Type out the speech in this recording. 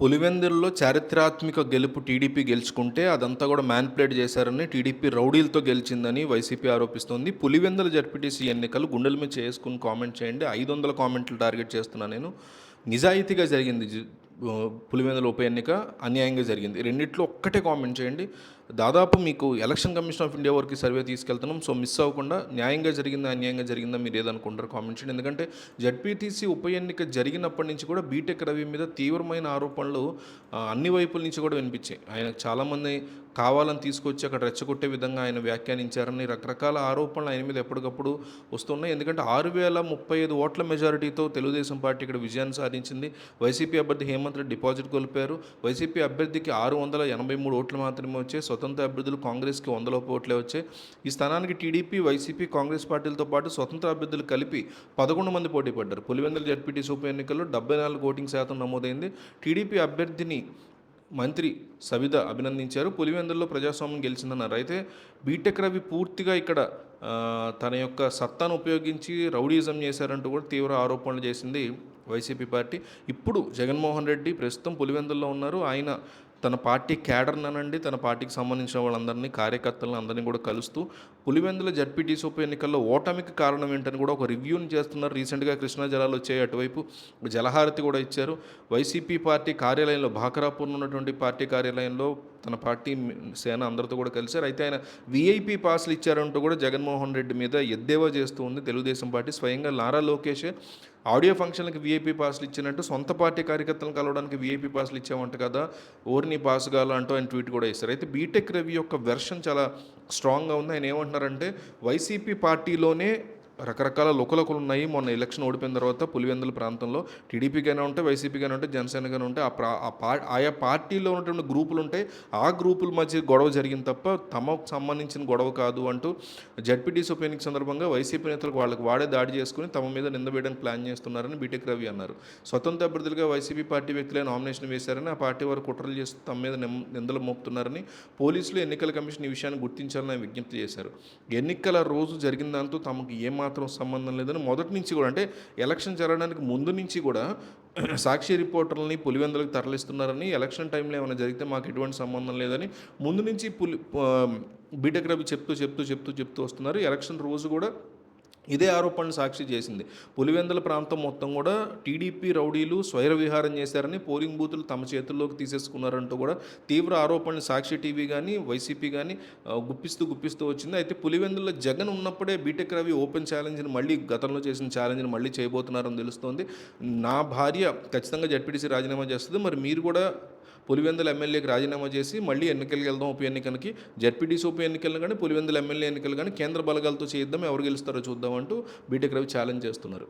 పులివెందుల్లో చారిత్రాత్మక గెలుపు టీడీపీ గెలుచుకుంటే అదంతా కూడా మ్యాన్పులేట్ చేశారని టీడీపీ రౌడీలతో గెలిచిందని వైసీపీ ఆరోపిస్తోంది. పులివెందుల జడ్పీటీసీ ఎన్నికలు గుండెల మీద చేసుకుని కామెంట్ చేయండి. ఐదు వందల కామెంట్లు టార్గెట్ చేస్తున్నాను నేను. నిజాయితీగా జరిగింది జి- పులివెందుల ఉప ఎన్నిక అన్యాయంగా జరిగింది. రెండిట్లో ఒక్కటే కామెంట్ చేయండి. దాదాపు మీకు ఎలక్షన్ కమిషన్ ఆఫ్ ఇండియా వరకు సర్వే తీసుకెళ్తున్నాం. సో మిస్ అవ్వకుండా న్యాయంగా జరిగిందా అన్యాయంగా జరిగిందా మీరు ఏదనుకుంటారు కామెంట్ చేయండి. ఎందుకంటే జడ్పీటీసీ ఉప ఎన్నిక జరిగినప్పటి నుంచి కూడా బీటెక్ రవి మీద తీవ్రమైన ఆరోపణలు అన్ని వైపుల నుంచి కూడా వినిపించాయి. ఆయన చాలామంది కావాలని తీసుకొచ్చి అక్కడ రెచ్చగొట్టే విధంగా ఆయన వ్యాఖ్యానించారని రకరకాల ఆరోపణలు ఆయన మీద ఎప్పటికప్పుడు వస్తున్నాయి. ఎందుకంటే ఆరు వేల ముప్పై ఐదు ఓట్ల మెజారిటీతో తెలుగుదేశం పార్టీ ఇక్కడ విజయాన్ని సాధించింది. వైసీపీ అభ్యర్థి హేమంత్ రెడ్డి డిపాజిట్ కోల్పోయారు. వైసీపీ అభ్యర్థికి ఆరు వందల ఎనభై మూడు ఓట్లు మాత్రమే వచ్చాయి. స్వతంత్ర అభ్యర్థులు కాంగ్రెస్కి వందల ఓట్లే వచ్చాయి. ఈ స్థానానికి టీడీపీ వైసీపీ కాంగ్రెస్ పార్టీలతో పాటు స్వతంత్ర అభ్యర్థులు కలిపి పదకొండు మంది పోటీ పడ్డారు. పులివెందుల జడ్పీటీసీ ఉప ఎన్నికల్లో డెబ్బై నాలుగు ఓటింగ్ శాతం నమోదైంది. టీడీపీ అభ్యర్థిని మంత్రి సవిత అభినందించారు. పులివెందుల్లో ప్రజాస్వామ్యం గెలిచిందన్నారు. అయితే బీటెక్ రవి పూర్తిగా ఇక్కడ తన యొక్క సత్తాను ఉపయోగించి రౌడీజం చేశారంటూ కూడా తీవ్ర ఆరోపణలు చేసింది వైసీపీ పార్టీ. ఇప్పుడు జగన్మోహన్ రెడ్డి ప్రస్తుతం పులివెందుల్లో ఉన్నారు. ఆయన తన పార్టీ క్యాడర్నండి తన పార్టీకి సంబంధించిన వాళ్ళందరినీ కార్యకర్తలను అందరినీ కూడా కలుస్తూ పులివెందుల జడ్పీటీసీ ఉప ఎన్నికల్లో ఓటమికి కారణం ఏంటని కూడా ఒక రివ్యూని చేస్తున్నారు. రీసెంట్గా కృష్ణా జలాలు వచ్చాయి అటువైపు జలహారతి కూడా ఇచ్చారు. వైసీపీ పార్టీ కార్యాలయంలో భాకరాపూర్లో ఉన్నటువంటి పార్టీ కార్యాలయంలో తన పార్టీ సేన అందరితో కూడా కలిశారు. అయితే ఆయన వీఐపీ పాస్లు ఇచ్చారంటూ కూడా జగన్మోహన్ రెడ్డి మీద ఎద్దేవా చేస్తూ ఉంది. తెలుగుదేశం పార్టీ స్వయంగా లారా లోకేష్ ఆడియో ఫంక్షన్లకు వీఐపీ పాస్లు ఇచ్చినట్టు సొంత పార్టీ కార్యకర్తలను కలవడానికి వీఐపీ పాస్లు ఇచ్చామంట కదా ఓర్ని పాస్ కావాలా అంటూ ఆయన ట్వీట్ కూడా ఇస్తారు అయితే బీటెక్ రవి యొక్క వెర్షన్ చాలా స్ట్రాంగ్గా ఉంది. ఆయన ఏమంటున్నారంటే వైసీపీ పార్టీలోనే రకరకాల లోకలకులు ఉన్నాయి. మొన్న ఎలక్షన్ ఓడిపోయిన తర్వాత పులివెందుల ప్రాంతంలో టీడీపీకైనా ఉంటే వైసీపీకైనా ఉంటే జనసేనకైనా ఉంటే ఆ ప్రా ఆ పా ఆయా పార్టీలో ఉన్నటువంటి గ్రూపులు ఉంటాయి ఆ గ్రూపుల మధ్య గొడవ జరిగింది తప్ప తమకు సంబంధించిన గొడవ కాదు అంటూ జడ్పీటీసీ ఉప ఎన్నిక సందర్భంగా వైసీపీ నేతలకు వాళ్ళకి వాడే దాడి చేసుకుని తమ మీద నింద వేయడానికి ప్లాన్ చేస్తున్నారని బీటెక్ రవి అన్నారు. స్వతంత్ర అభ్యర్థులుగా వైసీపీ పార్టీ వ్యక్తులే నామినేషన్ వేశారని ఆ పార్టీ వారు కుట్రలు చేస్తూ తమ మీద నిందలు మోపుతున్నారని పోలీసులు ఎన్నికల కమిషన్ ఈ విషయాన్ని గుర్తించాలని విజ్ఞప్తి చేశారు. ఎన్నికల రోజు జరిగిన దాంతో తమకు ఏమాత్రం సంబంధం లేదని మొదటి నుంచి కూడా అంటే ఎలక్షన్ జరగడానికి ముందు నుంచి కూడా సాక్షి రిపోర్టర్లని పులివెందులకు తరలిస్తున్నారని ఎలక్షన్ టైంలో ఏమైనా జరిగితే మాకు ఎటువంటి సంబంధం లేదని ముందు నుంచి పులి బీటెక్ రవి చెప్తూ చెప్తూ చెప్తూ చెప్తూ వస్తున్నారు. ఎలక్షన్ రోజు కూడా ఇదే ఆరోపణలు సాక్షి చేసింది. పులివెందుల ప్రాంతం మొత్తం కూడా టీడీపీ రౌడీలు స్వైర విహారం చేశారని పోలింగ్ బూతులు తమ చేతుల్లోకి తీసేసుకున్నారంటూ కూడా తీవ్ర ఆరోపణలు సాక్షి టీవీ కానీ వైసీపీ కానీ గుప్పిస్తూ గుప్పిస్తూ వచ్చింది. అయితే పులివెందుల జగన్ ఉన్నప్పుడే బీటెక్ రవి ఓపెన్ ఛాలెంజ్ని మళ్ళీ గతంలో చేసిన ఛాలెంజ్ని మళ్ళీ చేయబోతున్నారని తెలుస్తోంది. నా భార్య ఖచ్చితంగా జడ్పీటీసీ రాజీనామా చేస్తుంది. మరి మీరు కూడా పులివెందుల ఎమ్మెల్యేకి రాజీనామా చేసి మళ్ళీ ఎన్నికలకు వెళ్దాం ఉప ఎన్నికలకి. జడ్పీటీసీ ఉప ఎన్నికలను కానీ పులివెందుల ఎమ్మెల్యే ఎన్నికలు కానీ కేంద్ర బలగాలతో చేద్దాం ఎవరు గెలుస్తారో చూద్దామంటూ బీటెక్ రవి ఛాలెంజ్ చేస్తున్నారు.